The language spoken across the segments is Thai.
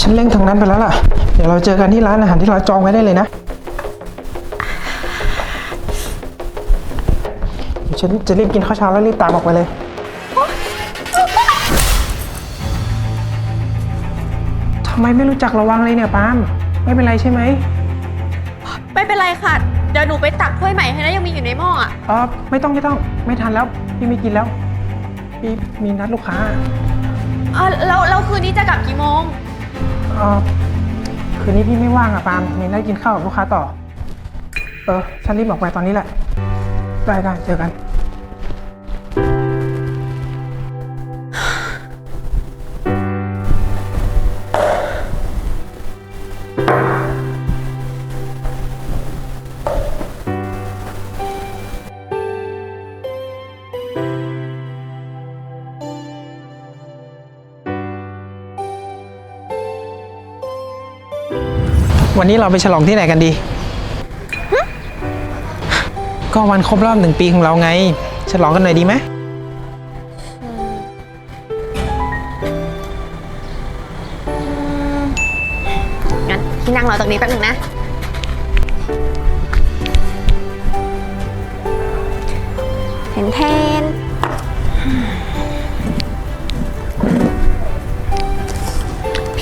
ฉันเร่งทางนั้นไปแล้วล่ะ เดี๋ยวเราเจอกันที่ร้านอาหารที่เราจองไว้ได้เลยนะเดี๋ยวฉันจะรีบกินข้าวเช้าแล้วรีบตามออกไปเลย ทำไมไม่รู้จักระวังเลยเนี่ยปาล์มไม่เป็นไรใช่ไหมไม่เป็นไรค่ะ เดี๋ยวหนูไปตักถ้วยใหม่ให้นะยังมีอยู่ในหม้ออะ เออไม่ต้องไม่ต้องไม่ทันแล้วพี่ไม่กินแล้ว พี่มีนัดลูกค้า เออแล้วแล้วคืนนี้จะกลับกี่โมง เออคืนนี้พี่ไม่ว่างอะปาล์มมีนัดกินข้าวกับลูกค้าต่อ เออ ฉันรีบออกไปตอนนี้แหละ ได้ได้เจอกัน วันนี้เราไปฉลองที่ไหนกันดี ก็วันครบรอบหนึ่งปีของเราไง ฉลองกันหน่อยดีไหมงั้นพี่นั่งรอตรงนี้แป๊บนึงนะ เห็นแท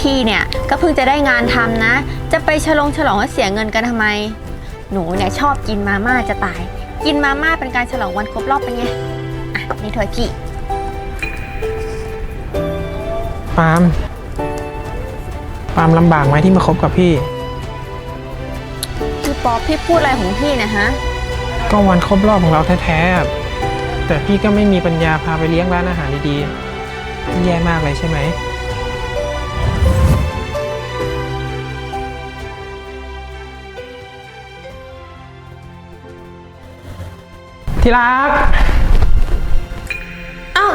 พี่เนี่ยก็เพิ่งจะได้งานทำนะ จะไปฉลองฉลองแล้วเสียเงินกันทำไม หนูเนี่ยชอบกินมาม่าจะตาย กินมาม่าเป็นการฉลองวันครบรอบเป็นไง อะ นี่เธอกี่ปาล์มปาล์มลำบากไหมที่มาคบกับพี่ พี่ป๊อปพี่พูดอะไรของพี่เนะฮะ ก็วันครบรอบของเราแท้ๆแต่พี่ก็ไม่มีปัญญาพาไปเลี้ยงร้านอาหารดีๆพี่แย่มากเลยใช่ไหม ที่รัก อ้าว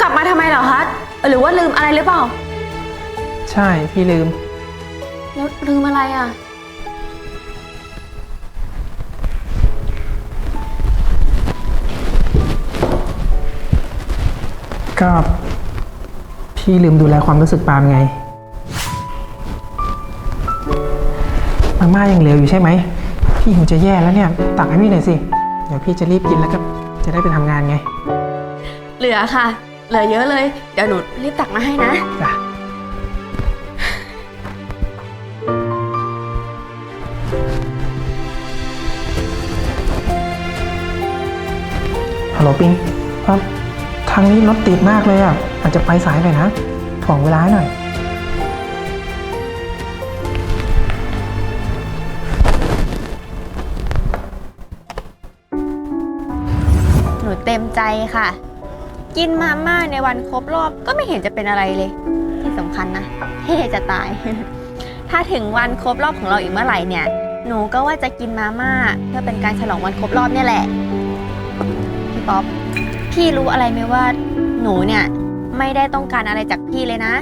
กลับมาทำไมเหรอคะ หรือว่าลืมอะไรหรือเปล่า ใช่พี่ลืม แล้วลืมอะไรอะ ก็พี่ลืมดูแลความรู้สึกปาล์มไง มาม่ายังเหลวอยู่ใช่ไหม พี่หิวจะแย่แล้วเนี่ย ตักให้พี่หน่อยสิ เดี๋ยวพี่จะรีบกินแล้วก็จะได้ไปทำงานไงเหลือค่ะ เหลือเยอะเลย เดี๋ยวหนูรีบตักมาให้นะ จ้ะฮัลโหลปิงเอ่อทางนี้รถติดมากเลยอะอาจจะไปสายหน่อยนะถ่วงเวลาให้หน่อย เต็มใจค่ะ กินมาม่าในวันครบรอบก็ไม่เห็นจะเป็นอะไรเลย ที่สำคัญนะเท่จะตาย ถ้าถึงวันครบรอบของเราอีกเมื่อไหร่เนี่ย หนูก็ว่าจะกินมาม่าเพื่อเป็นการฉลองวันครบรอบเนี่ยแหละ พี่ป๊อปพี่รู้อะไรไหมว่าหนูเนี่ยไม่ได้ต้องการอะไรจากพี่เลยนะ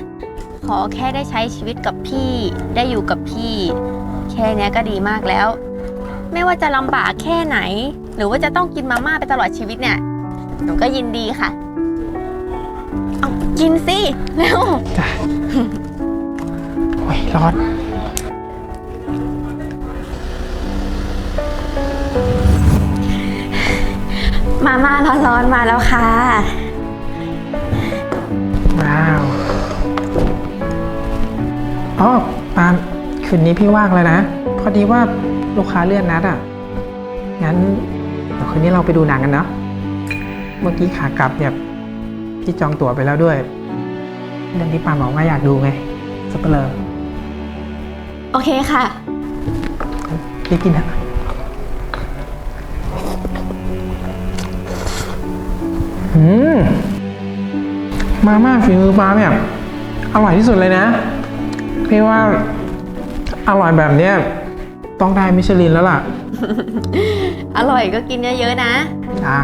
ขอแค่ได้ใช้ชีวิตกับพี่ได้อยู่กับพี่ แค่นี้ก็ดีมากแล้ว ไม่ว่าจะลำบากแค่ไหน หรือว่าจะต้องกินมาม่าไปตลอดชีวิตเนี่ย หนูก็ยินดีค่ะ เอากินสิเร็วจ้ะโอ้ยร้อน มาม่าร้อนๆมาแล้วค่ะ ว้าวอ๋อปาล์มคืนนี้พี่ว่างแล้วนะ พอดีว่าลูกค้าเลื่อนนัดอะ งั้นเดี๋ยวคืนนี้เราไปดูหนังกันเนาะ เมื่อกี้ขากลับเนี่ยพี่จองตั๋วไปแล้วด้วย เรื่องที่ปาล์มบอกว่าอยากดูไงสเปเลอร์โอเคค่ะรีบกินเถอะอืมมาม่าฝีมือปลาเนี่ยอร่อยที่สุดเลยนะ พี่ว่าอร่อยแบบเนี้ยต้องได้มิชลินแล้วล่ะ อร่อยก็กินเยอะๆนะ จ้า